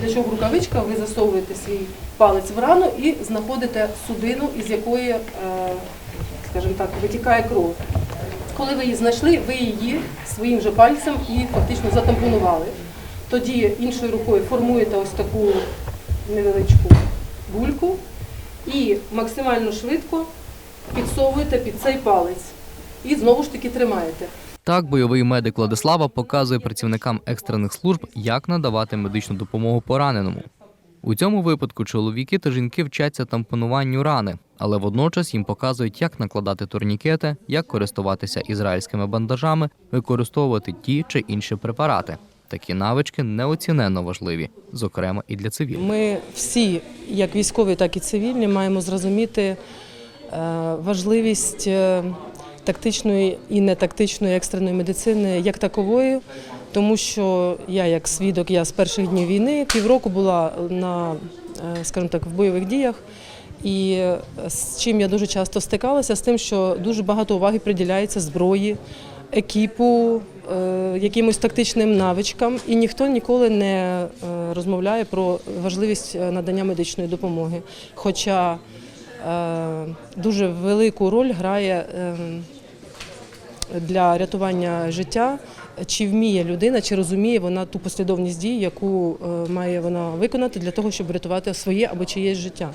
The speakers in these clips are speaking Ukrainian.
Для чого рукавичка? Ви засовуєте свій палець в рану і знаходите судину, із якої, е, скажімо так, витікає кров. Коли ви її знайшли, ви її своїм же пальцем і фактично затампонували. Тоді іншою рукою формуєте ось таку невеличку бульку і максимально швидко підсовуєте під цей палець. І знову ж таки тримаєте. Так, бойовий медик Владислава показує працівникам екстрених служб, як надавати медичну допомогу пораненому. У цьому випадку чоловіки та жінки вчаться тампонуванню рани, але водночас їм показують, як накладати турнікети, як користуватися ізраїльськими бандажами, використовувати ті чи інші препарати. Такі навички неоціненно важливі, зокрема і для цивільних. Ми всі, як військові, так і цивільні, маємо зрозуміти е, важливість е, тактичної і нетактичної екстреної медицини як такової, тому що я, як свідок, я з перших днів війни півроку була на, е, скажімо так, в бойових діях. І е, з чим я дуже часто стикалася, з тим, що дуже багато уваги приділяється зброї, екіпу, е, якимось тактичним навичкам, і ніхто ніколи не розмовляє про важливість надання медичної допомоги. Хоча дуже велику роль грає е, для рятування життя, чи вміє людина, чи розуміє вона ту послідовність дій, яку е, має вона виконати для того, щоб врятувати своє або чиєсь життя.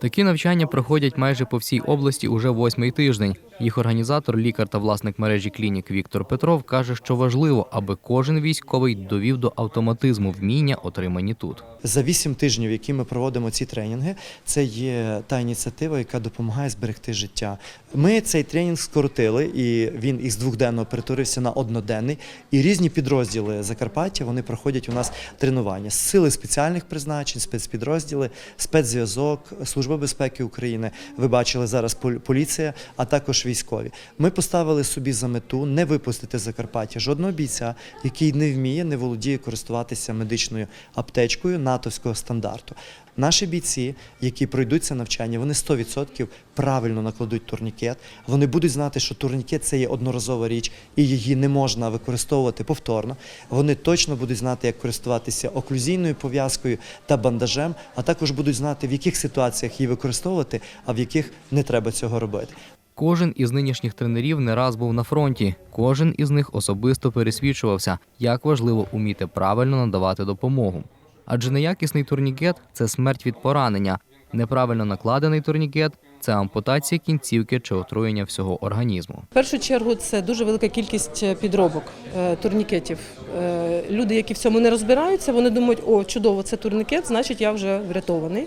Такі навчання проходять майже по всій області уже восьмий тиждень. Їх організатор, лікар та власник мережі клінік Віктор Петров каже, що важливо, аби кожен військовий довів до автоматизму вміння, отримані тут. За вісім тижнів, які ми проводимо ці тренінги, це є та ініціатива, яка допомагає зберегти життя. Ми цей тренінг скоротили, і він із двохденного перетворився на одноденний. І різні підрозділи Закарпаття вони проходять у нас тренування. Сили спеціальних призначень, спецпідрозділи, спецзв'язок, Служба безпеки України. Ви бачили зараз пол- поліція, а також військові. Ми поставили собі за мету не випустити Закарпаття жодного бійця, який не вміє, не володіє користуватися медичною аптечкою натовського стандарту. Наші бійці, які пройдуть це навчання, вони 100% правильно накладуть турнікет. Вони будуть знати, що турнікет це є одноразова річ, і її не можна використовувати повторно. Вони точно будуть знати, як користуватися оклюзійною пов'язкою та бандажем, а також будуть знати, в яких ситуаціях її використовувати, а в яких не треба цього робити. Кожен із нинішніх тренерів не раз був на фронті. Кожен із них особисто пересвідчувався, як важливо уміти правильно надавати допомогу. Адже неякісний турнікет це смерть від поранення. Неправильно накладений турнікет це ампутація кінцівки чи отруєння всього організму. В першу чергу це дуже велика кількість е, підробок е, турнікетів. Е, Люди, які в цьому не розбираються, вони думають, о, чудово, це турнікет, значить я вже врятований.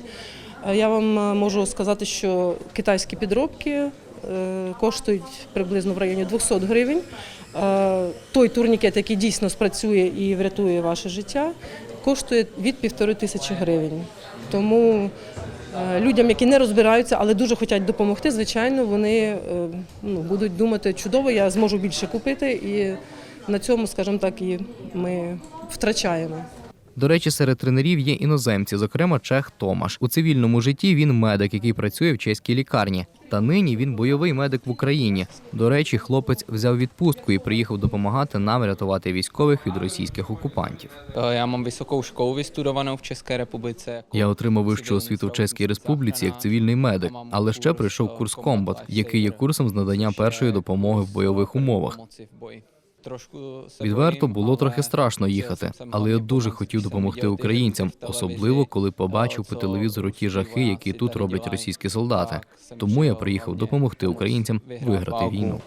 Е, Я вам е, можу сказати, що китайські підробки е, коштують приблизно в районі 200 гривень. Той турнікет, який дійсно спрацює і врятує ваше життя, коштує від півтори тисячі гривень. Тому Людям, які не розбираються, але дуже хочуть допомогти, звичайно, вони ну, будуть думати, чудово, я зможу більше купити, і на цьому, скажімо так, і ми втрачаємо. До речі, серед тренерів є іноземці, зокрема чех Томаш. У цивільному житті він медик, який працює в чеській лікарні. Та нині він бойовий медик в Україні. До речі, хлопець взяв відпустку і приїхав допомагати нам рятувати військових від російських окупантів. Eh, Já mám vysokou školu vystudovanou v České Я отримав вищу освіту в Чеській Республіці як цивільний медик, але ще прийшов курс комбат, який є курсом з надання першої допомоги в бойових умовах. Se Відверто було трохи страшно їхати, але я дуже хотів допомогти українцям, особливо коли побачив по телевізору ті жахи, які тут роблять російські солдати. Тому я приїхав допомогти українцям виграти війну.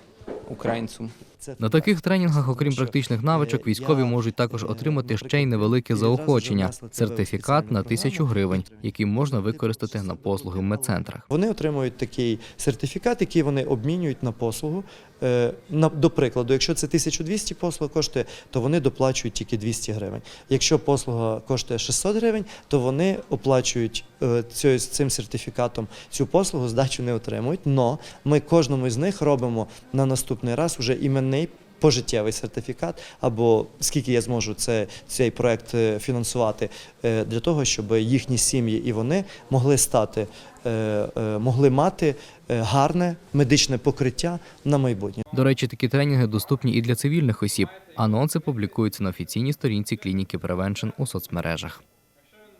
Українцям. На таких тренінгах, окрім практичних навичок, військові можуть також отримати ще й невелике заохочення сертифікат на тисячу гривень, який можна використати на послуги в медцентрах. Вони отримують такий сертифікат, який вони обмінюють на послугу. Е, До прикладу, якщо це 1200 послуг коштує, то вони доплачують тільки 200 гривень. Якщо послуга коштує 600 гривень, то вони оплачують е, цим сертифікатом цю послугу, здачу не отримують. Но ми кожному з них робимо на наступний раз уже іменний. Пожиттєвий сертифікат, або скільки я зможу це, цей проект е, фінансувати е, для того, щоб їхні сім'ї і вони могли стати, е, могли мати гарне медичне покриття на майбутнє. До речі, такі тренінги доступні і для цивільних осіб. Анонси публікуються на офіційній сторінці клініки Prevention у соцмережах.